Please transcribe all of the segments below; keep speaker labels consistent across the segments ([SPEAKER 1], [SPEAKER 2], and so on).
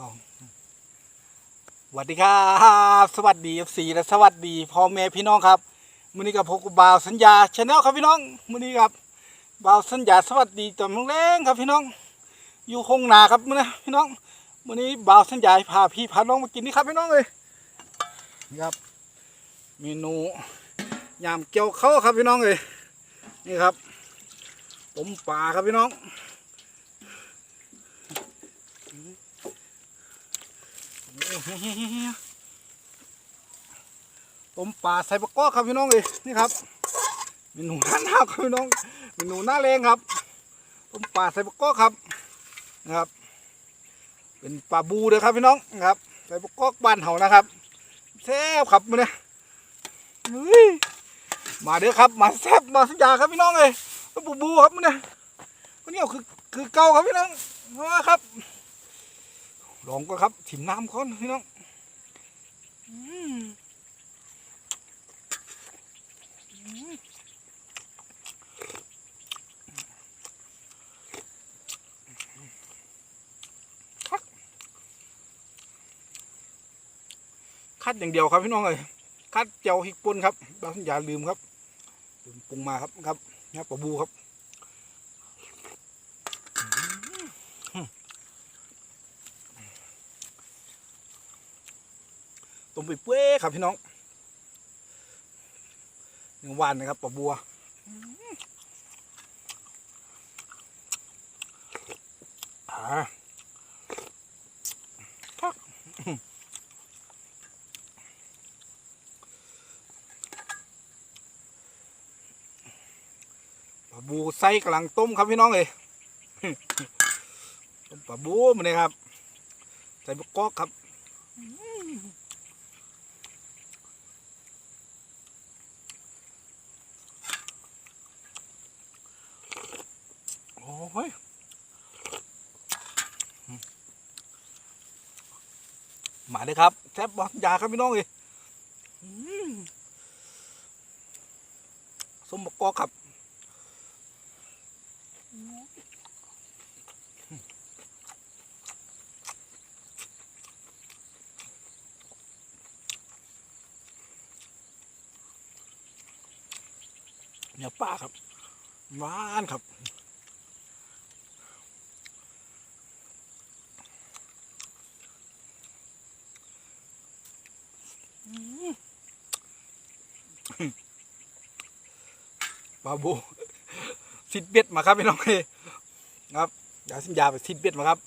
[SPEAKER 1] สองสวัสดีครับสวัสดีสีและสวัสดีพ่อแม่พี่น้องครับมื้อนี้กับพบกับบ่าวสัญญาชาแนลครับพี่น้องมื้อนี้ครับบ่าวสัญญาสวัสดีตอนแรงๆครับพี่น้อง อยู่คงนาครับมื้อนี้พี่น้องมื้อนี้บ่าวสัญญาพาพี่พาน้องมากินนี่ครับพี่น้องเลยนี่ครับ เมนูยำเกี๊ยวข้าวครับพี่น้องเลยนี่ครับต้มปลาครับพี่น้อง ต้มปลาใส่ปลากอกครับพี่น้องเลยนี่ครับเมนูหน้าหนาวครับพี่น้องเมนูหน้าแรงครับต้มปลาใส่ปลากอกครับนะครับ เป็นปลาบูเลยครับพี่น้องนะครับใส่ปลากอกบ้านเฮานะครับแซ่บครับมื้อนี้เฮ้ยมาเด้อครับมาแซ่บมาสัญญาครับพี่น้องเลยปลาบูบูครับมื้อนี้ก็เนี่ยคือคือเก่าครับพี่น้องมาครับ ลองก็ครับถิ่มน้ำก่อนพี่น้องคัดคัดอย่างเดียวครับพี่น้องเลยคัดเจียวหิกป่นครับเราอย่าลืมครับลืมปรุงมาครับครับนี่ปลาบูครับ ไปเปื่อยครับพี่น้องเนื้อหวานนะครับปลาบัวอ่าปลาบูไส้กำลังต้มครับพี่น้องเลยต้มปลาบูมันเลยครับ ใส่บกกอกครับ โอ้ยมาเลยครับแซ่บบอสยาครับพี่น้องเลยส้มบกกอครับเนื้อปลาครับหวานครับ บาบูสิดเบ็ดมาครับพี่น้องเอ้ยครับยาสิมยาไปสิดเบ็ดมาครับ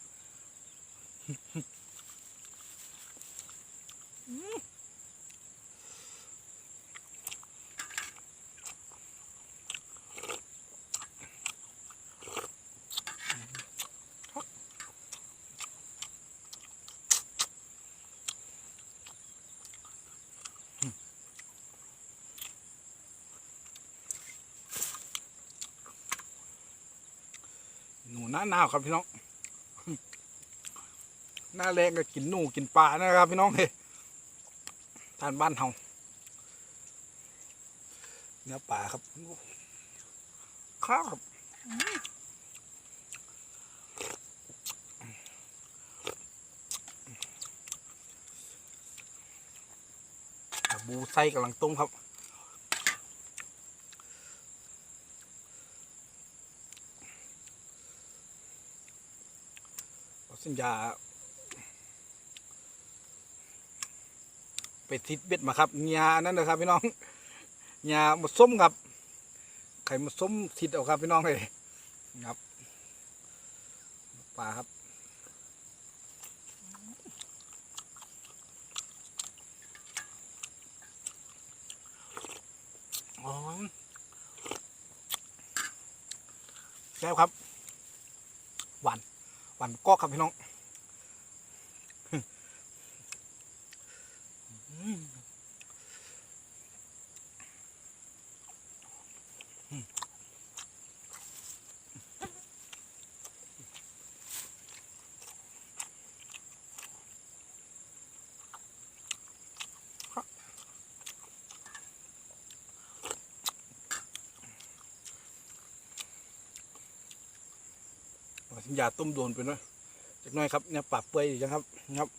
[SPEAKER 1] หน้าหนาวครับพี่น้อง หน้าแรงก็กินหนูกินปลานะครับ พี่น้องเฮ้ทานบ้านเฮาเนื้อปลาครับข้าวครับบูไส้กำลังต้มครับ สัญญา ไปทิดเบ็ดมาครับยานั่นนะครับ พี่น้องยาหมดส้มครับ ไข่หมดส้มทิดเอาครับ พี่น้องเลยครับปลาครับอ๋อแซ่บครับหวาน วันกอกครับพี่น้อง สัญญาต้มโดนไปนอะจากหน้อยครับเนี่ยปรับเปื่อยอยู่นะครับนะครับ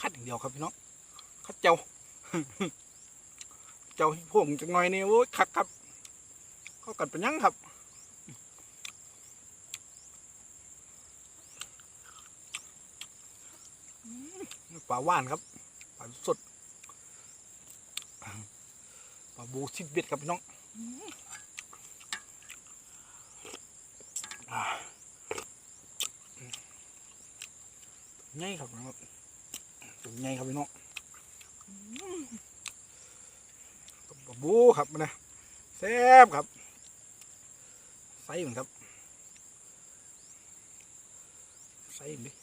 [SPEAKER 1] คัดอย่างเดียวครับพี่น้องคัดเจ้า เจ้าพวกจากหน้อยนี่โอ้ยคักครับเข้ากันเป็นยังครับปลาว่านครับปลาสด บูชิดเบ็ดครับพี่น้องง่ายครับพี่น้องตัวง่ายครับพี่น้องบูครับนะแซ่บครับใส่เหมือนครับใส่เหมือน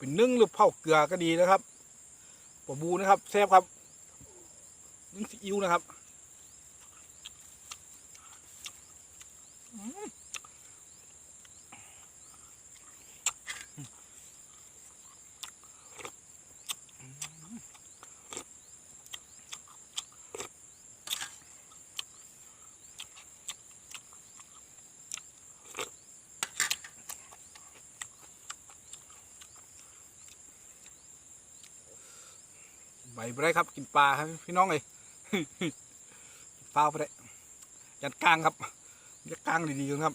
[SPEAKER 1] เป็นนึ่งหรือเผาเกลือก็ดีนะครับปลาบูนะครับแซ่บครับนึ่งซีอิ๊วนะครับ ใบไปได้ครับ กินปลาครับพี่น้องเลยกินปลาไปได้ยันกลางครับยันกลางดีๆกันครับ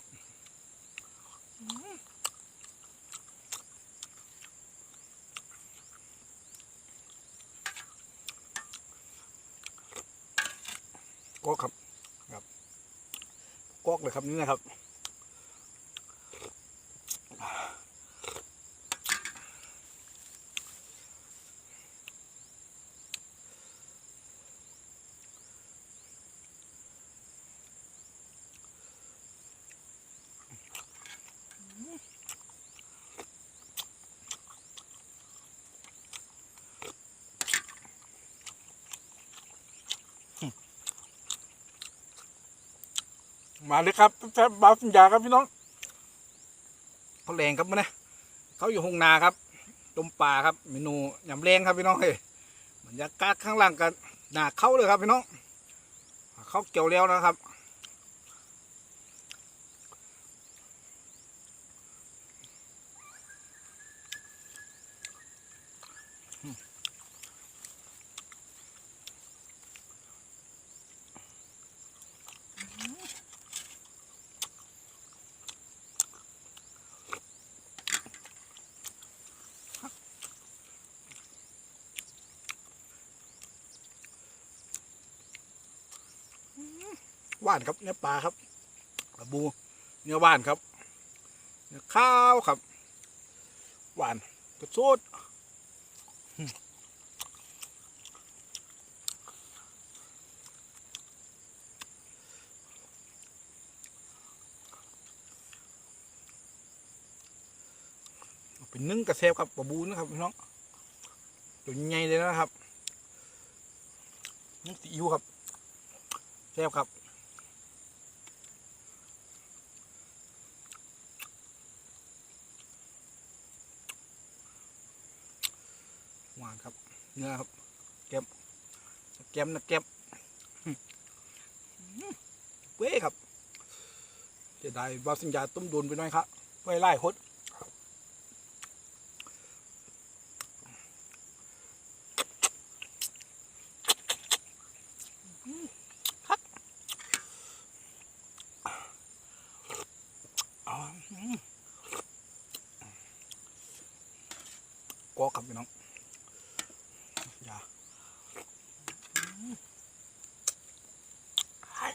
[SPEAKER 1] ก๊อกครับครับกอกเลยครับนี่นะครับ มาเลยครับแฟบบาสัญญาครับพี่น้องเขาแรงครับมันนะเขาอยู่หงนาครับต้มปลาครับเมนูยำแรงครับพี่น้องเฮ้ยบรรยากาศข้างล่างกันหนาเข้าเลยครับพี่น้องเขาเกี่ยวแล้วนะครับ ว่านครับเนื้อปลาครับปลาบูเนื้อหวานครับเนื้อข้าวครับหวานกระโซดเอาเป็นนึ่งกระเซบครับปลาบูนะครับพี่น้องตัวใหญ่เลยนะครับนึ่งซีอิ๊วครับแซ่บครับ มาครับ เนื้อครับ แก้มแก้มนะแก้มเว้ยครับจะได้บาสัญญาต้มโดนไปหน่อยครับไว้ไล่หดครับอ๋ออืมกอครับพี่น้อง อย่าอืมไอ้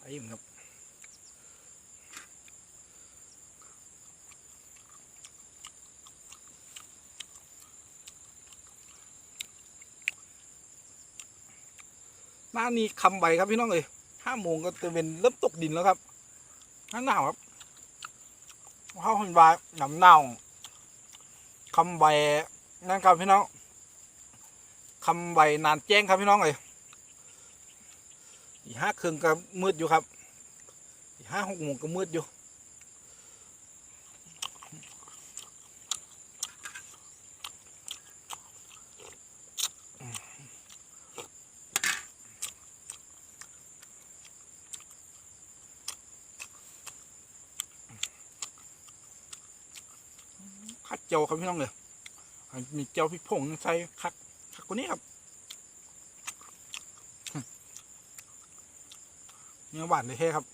[SPEAKER 1] ไอ้มันครับ หน้านี้คำใบครับพี่น้องเลยห้าโมงก็จะเป็นเริ่มตกดินแล้วครับหน้าหนาวครับข้าวหันบหน้ำเน่าคำใบนั่นครับพี่น้องคำใบนานแจ้งครับพี่น้องเลยอีห้าเครื่องก็มืดอยู่ครับอีห้าหกโมงก็มืดอยู่ เจียวครับพี่น้องเลยมีเจียวพริกผงใส่คักคักกว่านี้ครับเนื้อหวานเลยแท้ครับ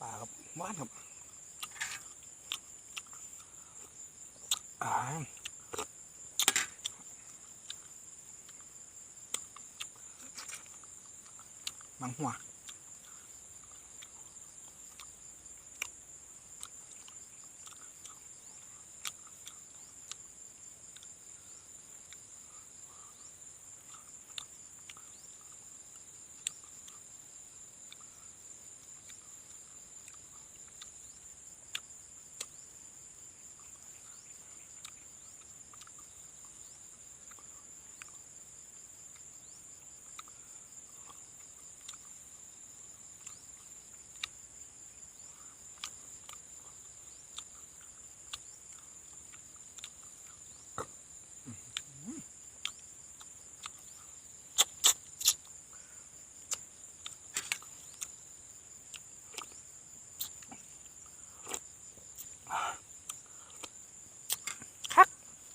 [SPEAKER 1] ปลาครับหวานครับอ่า มัง หัว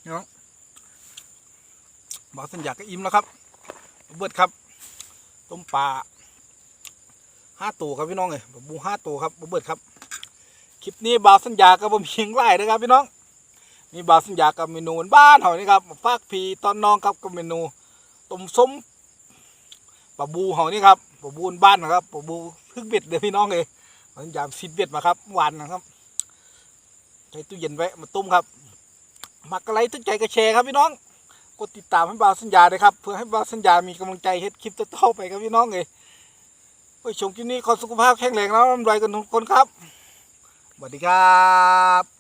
[SPEAKER 1] กเนาะบอกสัญญาก็อิ่มแล้วครับเบิดครับ ต้มปลาห้าตัวครับพี่น้องเลยบูห้าตัวครับเบิดครับ คลิปนี้บ่าวสัญญากับผมเพียงไล่นะครับพี่น้องนี่บ่าวสัญญากับเมนูบ้านๆเฮานี่ครับฝากพีตอนน้องครับกับเมนูต้มส้มปลาบูเฮานี่ครับปลาบูบ้านนะครับปลาบูพึ่งเบ็ดเลยพี่น้องเลยบาสัญญาซิดเบ็ดมาครับหวานนะครับใช้ตู้เย็นไว้มาต้มครับ มักอะไรตึกใจกระแชร์ครับพี่น้อง กดติดตามให้บ่าวสัญญาเลยครับ เพื่อให้บ่าวสัญญามีกำลังใจเฮ็ดคลิปต่อไปครับพี่น้องเลยไปชมคลิปนี้ขอสุขภาพแข็งแรงแล้วร่ำรวยกันทุกคนครับสวัสดีครับ